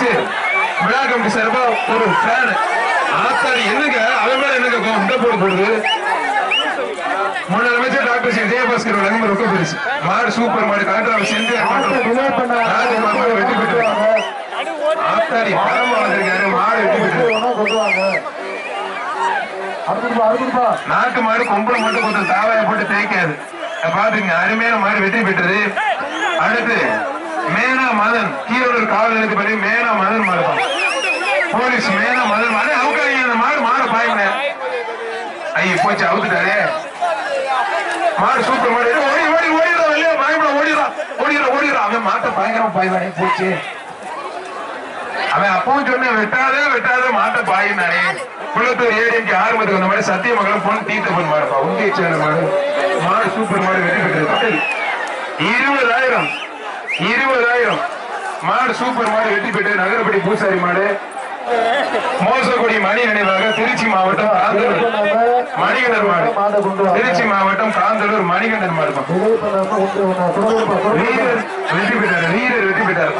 பரிசு விழா கமிட்டி சார்பா ஒரு ஃபேன் ஆத்தாடி என்னங்க? அவன் மேல என்னங்க? இந்த போடு போடுது. முன்னாள் அமைச்சர் டாக்டர் சி. விஜயபாஸ்கர் வழங்கும் ரொக்க பரிசு. மாடு சூப்பர் மாடு செந்தியார் மற்றும் ராஜகுமார் வெற்றி பெற்றது ஆத்தாடி பரம வந்திருக்காரு மாடு வெற்றி பெற்றது நாட்டு மாடு கொம்பளை மட்டும் கொஞ்சம் தாவாய போட்டு தேய்க்காது. பாத்துங்க அருமையான மாடு வெற்றி பெற்றது. அடுத்து மேனா மதன். கீரலூர் காவல் நிலையத்து மேனா மதன் மாடு போலீஸ் மேனா மதன் மாறு. அவுக்காங்க அந்த மாடு மாடு பாயுங்க. ஐயோ போச்சு அவுத்துட்டாரே. மாடு சூப்பர் மாடு ஓடி ஓடி ஓடிடா வெளியே பயப்பட ஓடிடா ஓடிடா ஓடிடா அவன் மாட்டை பயங்கரமா பாய்வானே போச்சு. அவன் அப்பவும் சொன்ன வெட்டாதே வெட்டாத மாட்டை பாயினானே குளத்தூர் ஏடிக்கு ஆரம்பத்துக்கு வந்த மாதிரி சத்தியமங்கலம் பொண்ணு தீர்த்தப்பன் மாடுப்பா உண்டிய சேனல் மாடு மாடு சூப்பர் மாடு வெற்றி பெற்றது. இருபதாயிரம். இருபதாயிரம். மாடு சூப்பர் மாடு பெற்றது நகரப்படி பூசாரி மாடு. மோசக்குடி மணி நினைவாக திருச்சி மாவட்டம் மணிகண்டர் மாடு. திருச்சி மாவட்டம் காந்தலூர் மணிகண்டர் மாடு. வீரர் வெற்றி பெற்றார். வீரர் வெற்றி பெற்றார்.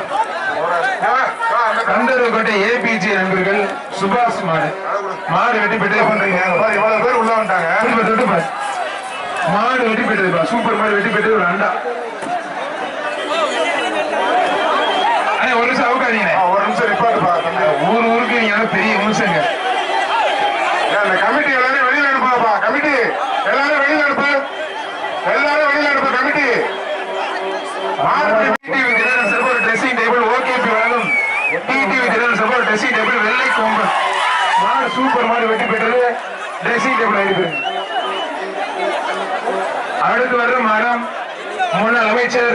கந்தரவுக்கோட்டை ஏபிஜி நண்பர்கள் சுபாஷ் மாடு. மாடு வெட்டி பெற்று பண்றீங்க. பாரு, இவ்வளவு பேர் உள்ள வந்துட்டாங்க. மாடு வெட்டி பெற்றது சூப்பர் மாடு வெட்டி பெற்றது ஒரு அண்டா. ஒரு நிமிஷம் அவுக்காதீங்க ஒரு நிமிஷம் நிப்பாட்டுப்பா ஊர் ஊருக்கு நீங்க பெரிய நிமிஷங்க ஏன் இந்த கமிட்டி எல்லாரும் வெளியில அனுப்பாப்பா கமிட்டி எல்லாரும் வெளியில அனுப்பு எல்லாரும் வெளியில அனுப்பு கமிட்டி ட்ரெஸ்ஸிங் டேபிள் ஓகேபி வழங்கும் டிடிவி சார்பா ஒரு ட்ரெஸ்ஸிங் டேபிள் வெள்ளை கோம்பன் மாடு சூப்பர் மாடு வெட்டி பெற்றது ட்ரெஸ்ஸிங் டேபிள் அடிப்பேன் அடுத்து வர்ற மாடம் முன்னாள் அமைச்சர்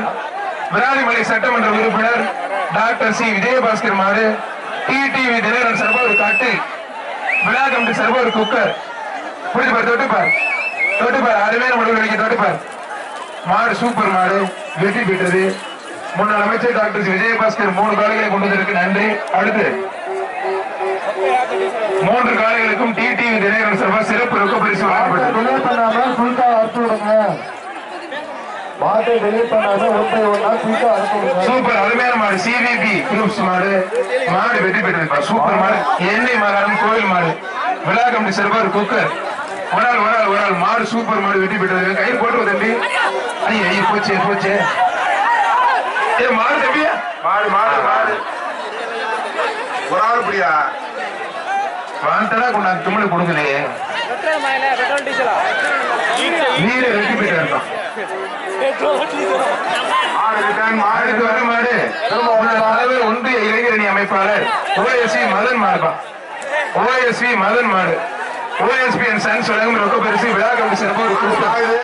விராலிமலை சட்டமன்ற உறுப்பினர் டாக்டர் சி. விஜயபாஸ்கர் மாறு டிடிவி தினகரன் சார்பா ஒரு காட்டு விழா கமிட்டி ஒரு குக்கர். புரிஞ்சு பாரு தொட்டுப்பார் தொட்டுப்பார் அருமையான முடிவு அடிக்க தொட்டுப்பார் மாடு சூப்பர் மாடு வெற்றி பெற்றது. முன்னாள் அமைச்சர் டாக்டர் சி. விஜயபாஸ்கர் மூணு காலைகளை கொண்டு வந்திருக்கு. நன்றி. அடுத்து மூன்று காலைகளுக்கும் டிடிவி தினகரன் சர்வா சிறப்பு ரொக்க பரிசு வழங்கப்பட்டது. மாட்டை டிலே பண்ணாம ஒன்றை ஒன்றா குயிக்கா சூப்பர் அருமையான மாடு. சிவிபி குரூப்ஸ் மாடு. மாடு வெற்றி பெற்றது சூப்பர் மாடு. எண்ணெய் மாகாணம் கோயில் மாடு. விழா கமிட்டி ஒரு குக்கர் ஒரு ஆள் ஒரு ஆள் ஒரு ஆள். மாடு சூப்பர் மாடு வெற்றி பெற்றது கை போட்டு தம்பி. ஐயோ ஐயோ போச்சு போச்சு. ஏ மாடு தம்பியா மாடு மாடு மாடு. ஒரு ஆள் இப்படியா வாண்டடா கொண்டாந்து தும்மல் கொடுக்கலையே வீர வெற்றி பெற்றார் மாடுக்கு வருமாறு முன்னதாகவே ஒன்றிய இளைஞரணி அமைப்பாளர் ஓஎஸ்வி மதன் மார்பா ஓஎஸ்வி மதன் மாடு ஓஎஸ்பி அண்ட் சன்ஸ் வழங்கும் ரொக்க பரிசு. விழா கமிட்டி சிறப்பு